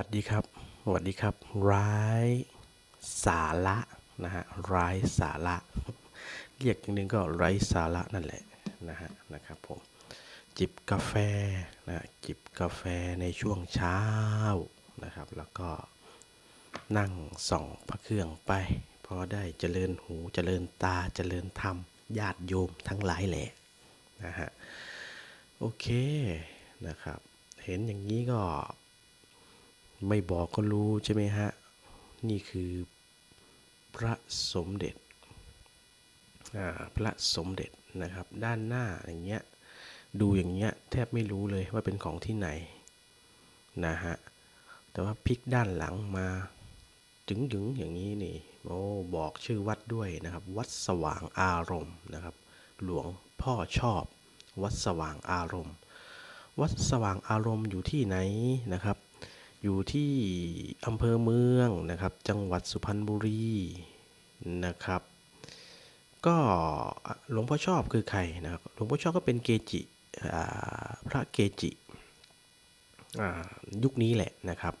วัสดีครับสวัสดีครับ ร้ายสาระนะฮะร้ายสาระเรียกอย่างหนึงก็ไร้สาระนั่นแหละนะฮะนะครับผมจิบกาแฟนะจิบกาแฟในช่วงเช้านะครับ แล้วก็นั่งส่องพระเครื่องไป พอได้เจริญหูเจริญตาเจริญธรรมญาติโยมทั้งหลายแหละนะฮะโอเคนะครับ เห็นอย่างนี้ก็ ไม่บอกก็รู้ใช่ไหมฮะ นี่คือพระสมเด็จพระสมเด็จนะครับ ด้านหน้าอย่างเงี้ยดูอย่างเงี้ยแทบไม่รู้เลยว่าเป็นของที่ไหนนะฮะแต่ว่าพลิกด้านหลังมาจึงถึงอย่างนี้นี่โอ้บอกชื่อวัดด้วยนะครับ วัดสว่างอารมณ์นะครับ หลวงพ่อชอบ วัดสว่างอารมณ์ วัดสว่างอารมณ์อยู่ที่ไหนนะครับ อยู่ที่อำเภอเมืองนะครับ จังหวัดสุพรรณบุรีนะครับ ก็หลวงพ่อชอบคือใครนะครับหลวงพ่อชอบก็เป็นเกจิพระเกจิยุคนี้แหละนะครับ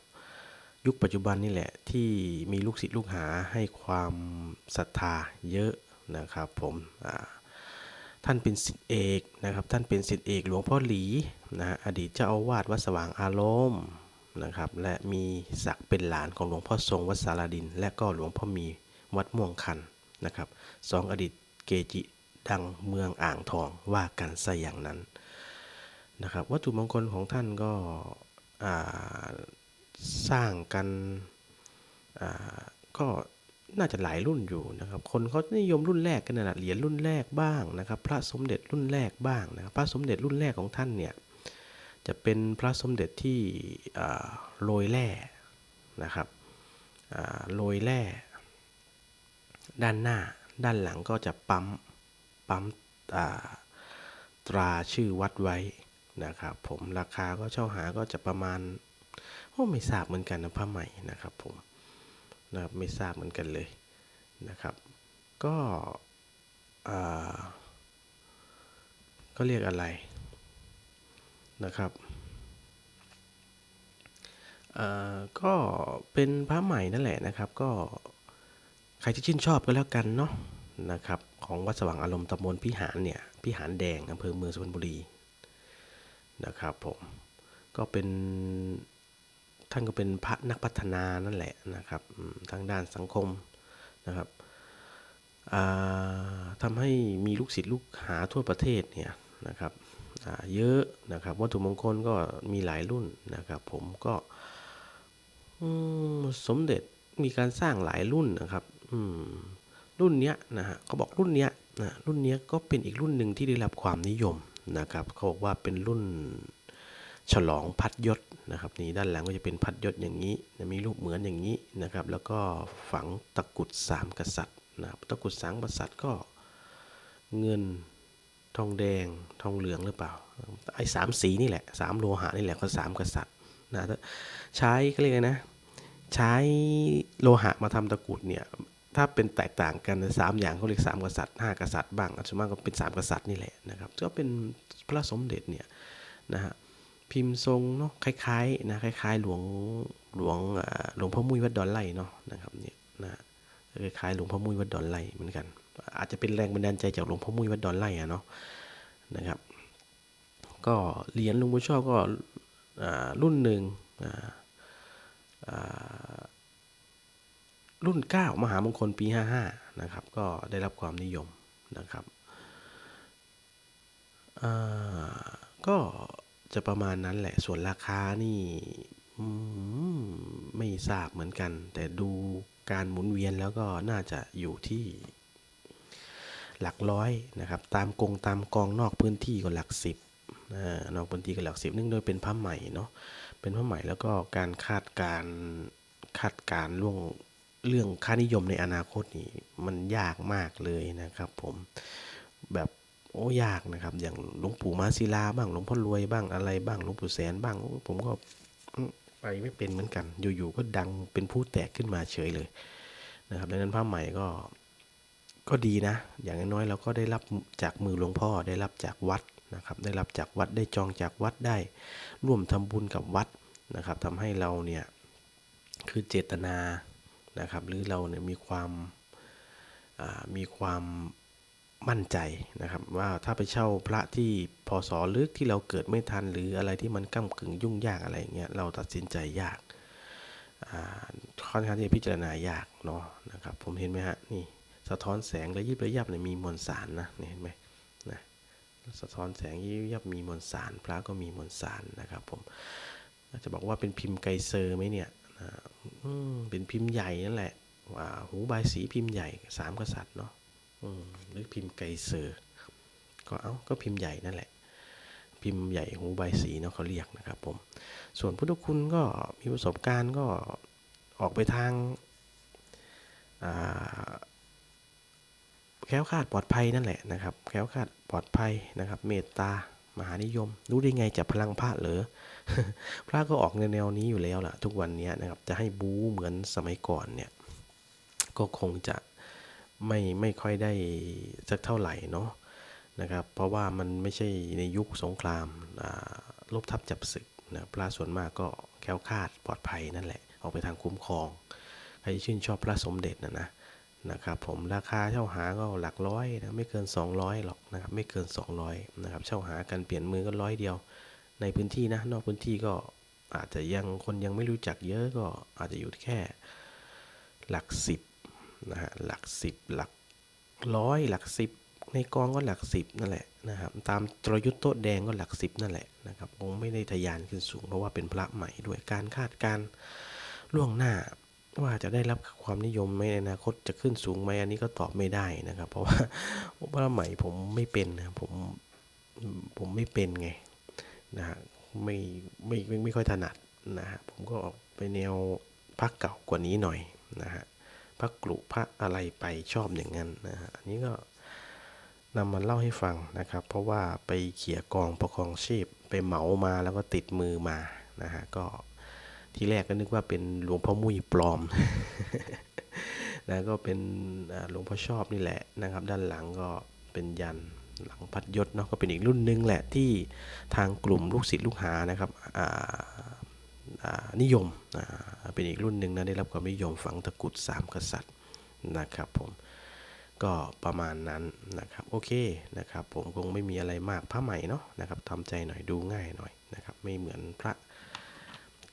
ยุคปัจจุบันนี่แหละที่มีลูกศิษย์ลูกหาให้ความศรัทธาเยอะนะครับผมท่านเป็นศิษย์เอกนะครับ ท่านเป็นศิษย์เอกหลวงพ่อหลีนะอดีตเจ้าอาวาสวัดสว่างอารมณ์ นะครับ และมีศักดิ์เป็นหลานของหลวงพ่อทรงวัดสารดิน และก็หลวงพ่อมีวัดม่วงคันนะครับสองอดีตเกจิดังเมืองอ่างทองว่ากันซะอย่างนั้นนะครับ วัตถุมงคลของท่านก็สร้างกันก็น่าจะหลายรุ่นอยู่นะครับ คนเขานิยมรุ่นแรกกันนะเหรียญรุ่นแรกบ้างนะครับ พระสมเด็จรุ่นแรกบ้างนะครับ พระสมเด็จรุ่นแรกของท่านเนี่ย จะเป็นพระสมเด็จที่โรยแร่นะครับโรยแร่ด้านหน้าด้านหลังก็จะปั๊มปั๊มตราชื่อวัดไว้นะครับ ผมราคาก็เช่าหาก็จะประมาณโอ้ไม่ทราบเหมือนกันนะผ้าใหม่นะครับผมนะครับไม่ทราบเหมือนกันเลยนะครับ ก็อ่าก็เรียกอะไร นะครับก็เป็นพระใหม่นั่นแหละนะครับ ก็ใครที่ชื่นชอบก็แล้วกันเนาะนะครับ ของวัดสว่างอารมณ์ตำบลพิหารเนี่ยพิหารแดงอำเภอเมืองสุพรรณบุรีนะครับผมก็เป็นท่านก็เป็นพระนักพัฒนานั่นแหละนะครับทางด้านสังคมนะครับทำให้มีลูกศิษย์ลูกหาทั่วประเทศเนี่ยนะครับ อ่าเยอะนะครับ วัตถุมงคลก็มีหลายรุ่นนะครับ ผมก็สมเด็จมีการสร้างหลายรุ่นนะครับอืมรุ่นเนี้ยนะฮะเขาบอกรุ่นเนี้ยนะรุ่นเนี้ยก็เป็นอีกรุ่นหนึ่งที่ได้รับความนิยมนะครับเขาบอกว่าเป็นรุ่นฉลองพัดยศนะครับนี่ด้านหลังก็จะเป็นพัดยศอย่างนี้นะมีรูปเหมือนอย่างนี้นะครับ แล้วก็ฝังตะกุดสามกษัตริย์นะครับตะกุดสามกษัตริย์ก็เงิน ทองแดงทองเหลืองหรือเปล่า ไอ้สามสีนี่แหละสามโลหะนี่แหละก็สามกษัตริย์นะใช้ก็เรียกไงนะ ใช้โลหะมาทำตะกรุดเนี่ยถ้าเป็นแตกต่างกันสามอย่างเขาเรียกสามกษัตริย์ห้ากษัตริย์บ้างส่วนมากก็เป็นสามกษัตริย์นี่แหละนะครับก็เป็นพระสมเด็จเนี่ยนะฮะพิมพ์ทรงเนาะคล้ายๆนะคล้ายๆหลวงหลวงหลวงพ่อมุ้ยวัดดอนไล่เนาะนะครับเนี่ยนะคล้ายๆหลวงพ่อมุ้ยวัดดอนไล่เหมือนกัน อาจจะเป็นแรงบันดาลใจจากหลวงพ่อมุ้ยวัดดอนไล่อะเนาะนะครับ ก็เหรียญหลวงพ่อชอบก็รุ่นหนึ่งรุ่น 9 มหามงคลปี 55 นะครับ ก็ได้รับความนิยมนะครับก็จะประมาณนั้นแหละส่วนราคานี่ไม่ทราบเหมือนกัน แต่ดูการหมุนเวียนแล้วก็น่าจะอยู่ที่ หลักร้อยนะครับ ตามกงตามกองนอกพื้นที่ก็หลักสิบนอกพื้นที่ก็หลักสิบเนื่องด้วยเป็นผ้าใหม่เนาะเป็นผ้าใหม่แล้วก็การคาดการคาดการล่วงเรื่องค่านิยมในอนาคตนี่มันยากมากเลยนะครับ ผมแบบโอ้ยากนะครับ อย่างหลวงปู่มาศิลาบ้างหลวงพ่อรวยบ้างอะไรบ้างหลวงปู่แสนบ้าง ผมก็ไปไม่เป็นเหมือนกัน อยู่ๆก็ดังเป็นผู้แตกขึ้นมาเฉยเลยนะครับดังนั้นผ้าใหม่ก็ ก็ดีนะ อย่างน้อยๆเราก็ได้รับจากมือหลวงพ่อได้รับจากวัดนะครับได้รับจากวัดได้จองจากวัดได้ ร่วมทำบุญกับวัดนะครับทำให้เราเนี่ยคือเจตนานะครับ หรือเราเนี่ยมีความามีความมั่นใจนะครับ ว่าถ้าไปเช่าพระที่พศลึกที่เราเกิดไม่ทัน หรืออะไรที่มันก้ากึ่งยุ่งยากอะไรเงี้ยเราตัดสินใจยากค่อนข้างที่จะพิจารณายากเนาะนะครับ ผมเห็นไหมฮะนี่ สะท้อนแสงระยิบระยับเนี่ยมีมวลสารนะเห็นไหมนะสะท้อนแสงระยิบระยับมีมวลสาร พระก็มีมวลสารนะครับผมอาจจะบอกว่าเป็นพิมพ์ไกเซอร์ไหมเนี่ยนะเป็นพิมพ์ใหญ่นั่นแหละว่าหูบายสีพิมพ์ใหญ่สามกษัตริย์เนาะหรือพิมพ์ไกเซอร์ก็เอาก็พิมพ์ใหญ่นั่นแหละ พิมพ์ใหญ่หูใบสีเนาะเขาเรียกนะครับผมส่วนพุทธคุณก็มีประสบการณ์ก็ออกไปทางอ่า แคล้วคลาดปลอดภัยนั่นแหละนะครับ แคล้วคลาดปลอดภัยนะครับ เมตตามหานิยม รู้ได้ไงจากพลังพระเหรอพระก็ออกในแนวนี้อยู่แล้วล่ะ ทุกวันนี้นะครับ จะให้บู๊เหมือนสมัยก่อนเนี่ย ก็คงจะไม่ไม่ค่อยได้สักเท่าไหร่เนาะนะครับ เพราะว่ามันไม่ใช่ในยุคสงครามลบทับจับศึกนะพระส่วนมากก็แค้วคาดปลอดภัยนั่นแหละ ออกไปทางคุ้มครอง ใครชื่นชอบพระสมเด็จนะนะ นะครับผมราคาเช่าหาก็หลักร้อยนะไม่เกิน 200หรอกนะครับไม่เกิน 200นะครับเช่าหากันเปลี่ยนมือก็ร้อยเดียว ในพื้นที่นะนอกพื้นที่ก็อาจจะยังคนยังไม่รู้จักเยอะก็อาจจะอยู่แค่ หลักสิบนะฮะหลักสิบหลักร้อยหลักสิบในกองก็หลักสิบนั่นแหละนะครับตามจรยุทธ์โต๊ะแดงก็หลักสิบนั่นแหละนะครับคงไม่ได้ทะยานขึ้นสูงเพราะว่าเป็นพระใหม่ด้วยการคาดการล่วงหน้า ว่าจะได้รับความนิยมไหมในอนาคตจะขึ้นสูงไหมอันนี้ก็ตอบไม่ได้นะครับ เพราะว่าพระใหม่ผมไม่เป็นนะผมผมไม่เป็นไงนะฮะไม่ไม่ไม่ไม่ค่อยถนัดนะฮะผมก็ออกไปแนวพักเก่ากว่านี้หน่อยนะฮะพักกลุพักอะไรไปชอบอย่างนั้นนะฮะอันนี้ก็นำมาเล่าให้ฟังนะครับ เพราะว่าไปเขี่ยกองประคองชีพ ไปเหมามาแล้วก็ติดมือมานะฮะก็ ที่แรกก็นึกว่าเป็นหลวงพ่อมุ้ยปลอมนะก็เป็นหลวงพ่อชอบนี่แหละนะครับ ด้านหลังก็เป็นยันหลังพัดยศเนาะก็เป็นอีกรุ่นหนึงแหละที่ทางกลุ่มลูกศิษย์ลูกหานะครับนิยมเป็นอีกรุ่นหนึ่งนะได้รับความนิยมฝังตะกุดสามกษัตริย์นะครับผมก็ประมาณนั้นนะครับโอเคนะครับผมคงไม่มีอะไรมากพระใหม่เนาะนะครับทำใจหน่อยดูง่ายหน่อยนะครับไม่เหมือนพระ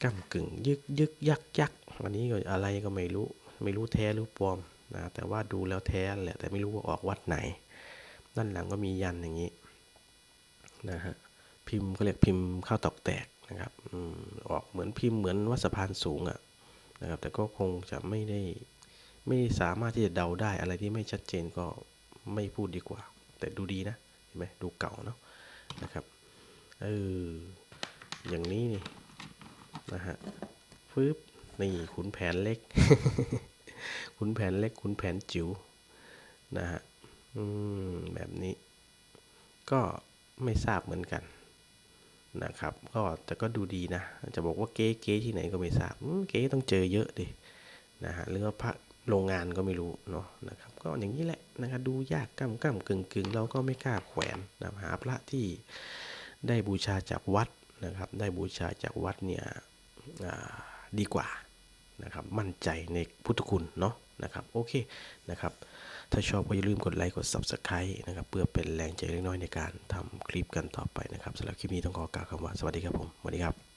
ก้ากึ่งยึกยึกยักยักวันนี้ก็อะไรก็ไม่รู้ ไม่รู้แท้หรือปลอมนะแต่ว่าดูแล้วแท้แหละแต่ไม่รู้ว่าออกวัดไหน ด้านหลังก็มียันอย่างนี้นะฮะพิมพ์เขาเรียกพิมพ์ข้าวตอกแตกนะครับอออกเหมือนพิมพ์เหมือนวัดสะพานสูงอะนะครับ แต่ก็คงจะไม่ได้ไม่สามารถที่จะเดาได้อะไรที่ไม่ชัดเจนก็ไม่พูดดีกว่า แต่ดูดีนะเห็นไหมดูเก่าเนาะนะครับเอออย่างนี้นี่ นะฮะฟืบนี่ขุนแผนเล็ก ขุนแผนเล็ก ขุนแผนจิ๋วนะฮะอืมแบบนี้ ก็ไม่ทราบเหมือนกันนะครับ ก็แต่ก็ดูดีนะ จะบอกว่าเก๊เก๊ที่ไหนก็ไม่ทราบอืมเก๊ต้องเจอเยอะดินะฮะหรือว่าพระโรงงานก็ไม่รู้เนาะนะครับ ก็อย่างนี้แหละนะครับดูยากก้ำก้ำกึ่งกึ่งเราก็ไม่กล้าแขวนนะหาพระที่ได้บูชาจากวัดนะครับ ได้บูชาจากวัดเนี่ยอ่า ดีกว่านะครับมั่นใจในพุทธคุณเนาะนะครับโอเคนะครับถ้าชอบก็อย่าลืมกดไลค์กด Subscribe นะครับเพื่อเป็นแรงใจเล็กน้อยในการทำคลิปกันต่อไปนะครับสำหรับคลิปนี้ต้องขอกล่าวคำว่าสวัสดีครับผมสวัสดีครับ